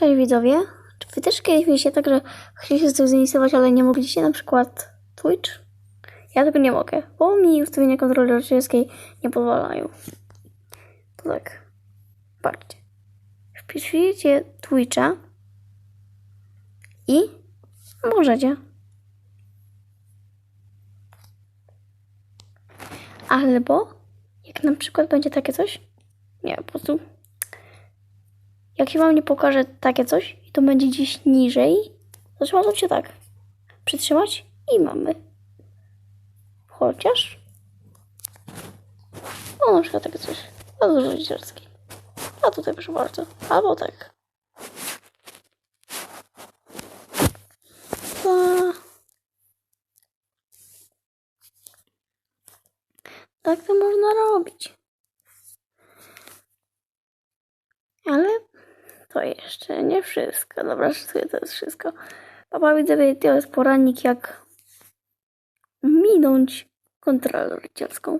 Cześć widzowie. Czy wy też kiedyś mieliście tak, że chcieliście coś zainstalować, ale nie mogliście na przykład Twitch? Ja tego nie mogę, bo mi ustawienia kontroli rodzicielskiej nie pozwalają. To tak. Patrzcie. Wpisujecie Twitcha i możecie. Albo jak na przykład będzie takie coś, nie, po prostu jak się wam nie pokaże takie coś i to będzie gdzieś niżej, trzeba zrobić tak. Przytrzymać i mamy. Chociaż. No na przykład takie coś. Bardzo rodzicielskie. A tutaj proszę bardzo. Albo tak. Ta. Tak to można robić. Ale to jeszcze nie wszystko. Dobra, szykuję, to jest wszystko. Papa widzowie, to jest poradnik jak minąć kontrolę rodzicielską.